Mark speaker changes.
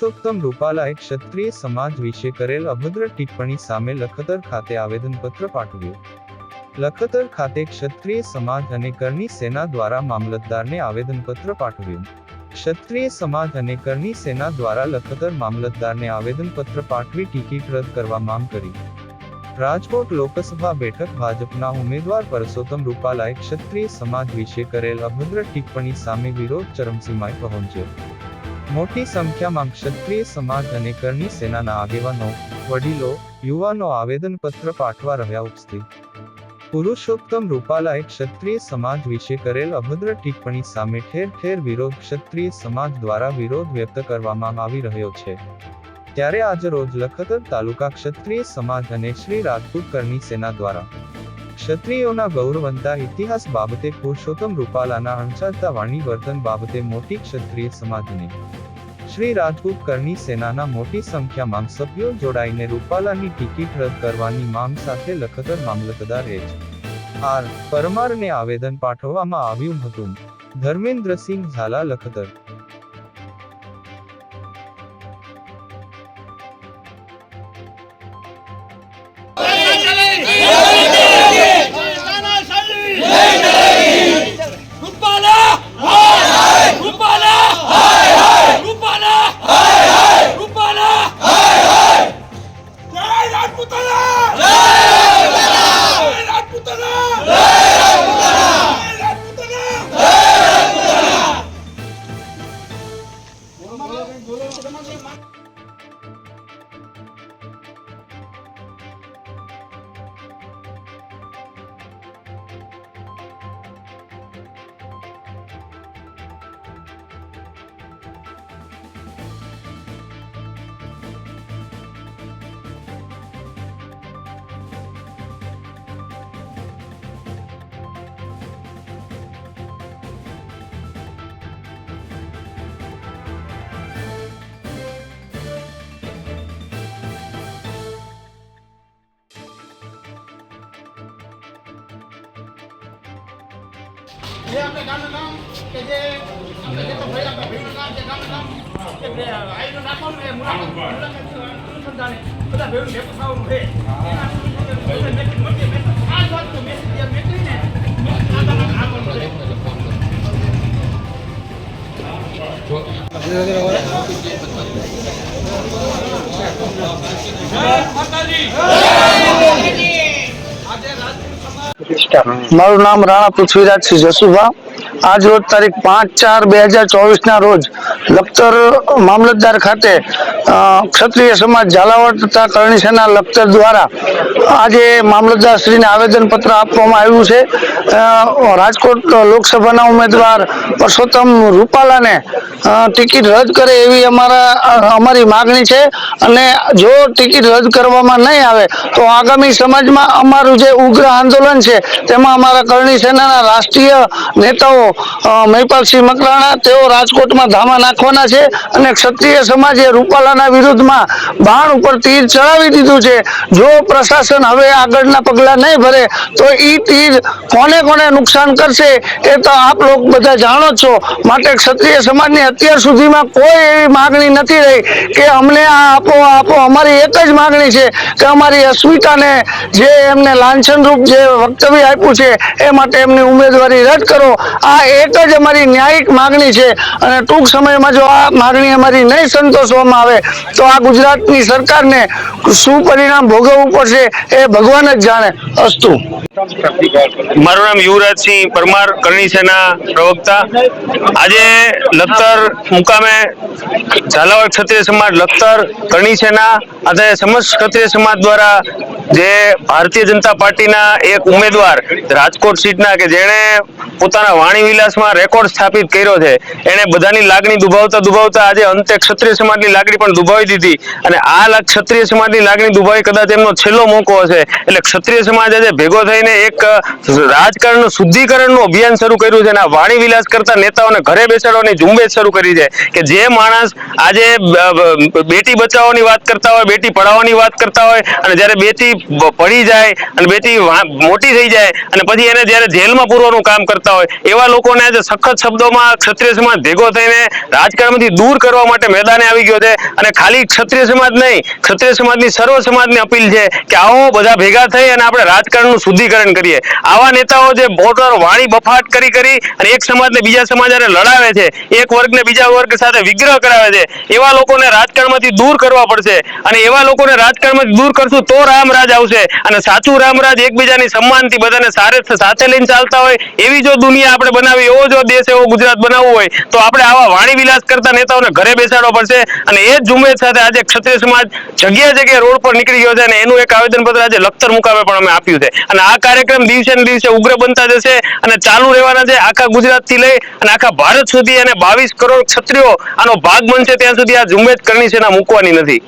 Speaker 1: પુરુષોત્તમ રૂપાલાએ ક્ષત્રિય સમાજ વિશે કરેલ અભદ્ર ટિપ્પણી સામે લખતર ખાતે આવેદનપત્ર પાઠવ્યું. લખતર ખાતે ક્ષત્રિય સમાજ અને કરની સેના દ્વારા મામલતદારને આવેદનપત્ર પાઠવ્યું. ક્ષત્રિય સમાજ અને કરની સેના દ્વારા લખતર મામલતદારને આવેદનપત્ર પાઠવી ટિકિટ રદ કરવા માંગ કરી. રાજકોટ લોકસભા બેઠક ભાજપના ઉમેદવાર પરસોત્તમ રૂપાલાએ ક્ષત્રિય સમાજ વિશે કરેલ અભદ્ર ટિપ્પણી સામે વિરોધ ચરમસીમાએ પહોંચ્યો. મોટી સંખ્યામાં ક્ષત્રિય સમાજ અને કરણી સેનાના આગેવાનો, વડીલો, યુવાનો આવેદનપત્ર પાઠવા રહ્યા ઉપસ્થિત. પુરુષોત્તમ રૂપાલાએ ક્ષત્રિય સમાજ વિશે કરેલ અભદ્ર ટિપ્પણી સામે ઠેર ઠેર વિરોધ ક્ષત્રિય સમાજ દ્વારા વિરોધ વ્યક્ત કરવામાં આવી રહ્યો છે. ત્યારે આજરોજ લખતર તાલુકા ક્ષત્રિય સમાજ અને શ્રી રાજપૂત કરણી સેના દ્વારા. ક્ષત્રિયોના ગૌરવંતા ઇતિહાસ બાબતે પુરુષોત્તમ રૂપાલાના અણચાલતા વાણી વર્તન બાબતે મોટી ક્ષત્રિય સમાજને શ્રી રાજપૂત કરની સેનાના મોટી સંખ્યામાં સભ્યો જોડાઈને રૂપાલાની ટિકિટ રદ કરવાની માંગ સાથે લખતર મામલતદાર એચ આર. પરમારને આવેદન પાઠવવામાં આવ્યું હતું. ધર્મેન્દ્રસિંહ ઝાલા લખતર
Speaker 2: જે આપણે ગામનું નામ કે જે આપણે જે તો ભાઈ આપણે ભાઈનું નામ જે ગામનું નામ કે આઈનું નાખવાનું એ મુલાકાત મુલાકાત અનુસંધાને બધા ભેળું ભેગું થવાનું છે. એના મેસેજ. મેસેજ આ જ વાતનો મેસેજ જે મેકલીને છે
Speaker 3: મારું નામ રાણા પૃથ્વીરાજસિંહ જસુભા. આજ રોજ તારીખ પાંચ ચાર બે હજાર ચોવીસ ના રોજ લખતર મામલતદાર ખાતે ક્ષત્રિય સમાજ ઝાલાવાડ તથા કરણી સેના લખતર દ્વારા આજે મામલતદાર શ્રીને આવેદન પત્ર આપવામાં આવ્યું છે. રાજકોટ લોકસભાના ઉમેદવાર પરસોત્તમ રૂપાલાને ટિકિટ રદ કરે એવી અમારા અમારી માગણી છે. અને જો ટિકિટ રદ કરવામાં નહીં આવે, તો આગામી સમાજમાં અમારું જે ઉગ્ર આંદોલન છે, તેમાં અમારા કરણી સેનાના રાષ્ટ્રીય નેતાઓ મહિપાલસિંહ મકરાણા, તેઓ રાજકોટમાં ધામા નાખવાના છે. અને ક્ષત્રિય સમાજે રૂપાલાના વિરુદ્ધમાં બાણ ઉપર તીર ચડાવી દીધું છે. જો પ્રશાસન હવે આગળના પગલાં નહીં ભરે, તો એ તીર કોને કોને નુકસાન કરશે એ તો આપ લોકો બધા જાણો છો. માટે ક્ષત્રિય સમાજની અત્યાર સુધીમાં કોઈ એવી માગણી નથી રહી કે અમને આ આપો આપો. અમારી એક જ માગણી છે કે અમારી અસ્મિતાને જે એમને લાંછનરૂપ જે વક્તવ્ય આપ્યું છે, એ માટે એમની ઉમેદવારી રદ કરો. આ એક જ અમારી ન્યાયિક માગણી છે. અને ટૂંક સમયમાં જો આ માગણી અમારી નહીં સંતોષવામાં આવે, તો આ ગુજરાતની સરકારને શું પરિણામ ભોગવવું પડશે એ ભગવાન જ જાણે અસ્તુ.
Speaker 4: મારું નામ યુવરાજસિંહ પરમાર, કરણી સેના પ્રવક્તા. આજે લખતર મુકામે ઝાલાવાડ ક્ષત્રિય સમાજ, લખતર, કરણી સેના, અને સમસ્ત ક્ષત્રિય સમાજ દ્વારા જે ભારતીય જનતા પાર્ટીના એક ઉમેદવાર રાજકોટ સીટના કે જેણે પોતાના વાણી વિલાસમાં રેકોર્ડ સ્થાપિત કર્યો છે, એણે બધાની લાગણી દુભાવતા દુભાવતા આજે અંતે ક્ષત્રિય સમાજની લાગણી પણ દુભાવી દીધી અને આ ક્ષત્રિય સમાજની લાગણી દુભાવી કદાચ એમનો છેલ્લો મોકો હશે. એટલે ક્ષત્રિય સમાજ આજે ભેગો થઈને એક રાજકારણ શુદ્ધિકરણનું અભિયાન શરૂ કર્યું છે અને આ વાણી વિલાસ કરતા નેતાઓને ઘરે બેસાડવાની ઝુંબેશ શરૂ કરી છે કે જે માણસ આજે બેટી બચાવોની વાત કરતા હોય, બેટી પઢાવવાની વાત કરતા હોય અને જ્યારે બેટી પડી જાય અને બેટી મોટી થઈ જાય અને પછી એને જ્યારે જેલમાં પૂરવાનું કામ કરતા હોય, એવા લોકોને આજે સખત શબ્દોમાં ક્ષત્રિય સમાજ ભેગો થઈને રાજકારણમાંથી દૂર કરવા માટે મેદાને આવી ગયો છે અને ખાલી ક્ષત્રિય સમાજ નહીં ક્ષત્રિય સમાજની સર્વ સમાજની અપીલ છે કે આવો બધા ભેગા થઈ અને આપણે રાજકારણનું શુદ્ધિકરણ કરીએ. આવા નેતાઓ જે મોટર વાણી બફાટ કરી કરી અને એક સમાજને બીજા સમાજ લડાવે છે, એક વર્ગને બીજા વર્ગ સાથે વિગ્રહ કરાવે છે, એવા લોકોને રાજકારણમાંથી દૂર કરવા પડશે અને એવા લોકોને રાજકારણમાંથી દૂર કરશું તો રામરાજ આવશે. અને સાચું રામરાજ એકબીજાની સન્માનથી બધાને સારે સાથે લઈને ચાલતા હોય, એવી જો દુનિયા આપણે બનાવી, એવો જો દેશ, એવો ગુજરાત બનાવવું હોય, તો આપણે આવા વાણી વિલાસ કરતા નેતાઓને ઘરે બેસાડવા પડશે. અને એ જ ઝુંબેશ સાથે આજે ક્ષત્રિય સમાજ જગ્યા જગ્યાએ રોડ પર નીકળી ગયો છે અને એનું એક આવેદનપત્ર આજે લખતર મુકામે પણ અમે આપ્યું છે. અને આ કાર્યક્રમ દિવસે ને દિવસે ઉગ્ર બનતા જશે અને ચાલુ રહેવાના છે આખા ગુજરાતથી લઈ અને આખા ભારત સુધી અને બાવીસ કરોડ ક્ષત્રિયો આનો ભાગ બનશે ત્યાં સુધી આ ઝુંબેશ કરણી સેના મૂકવાની નથી.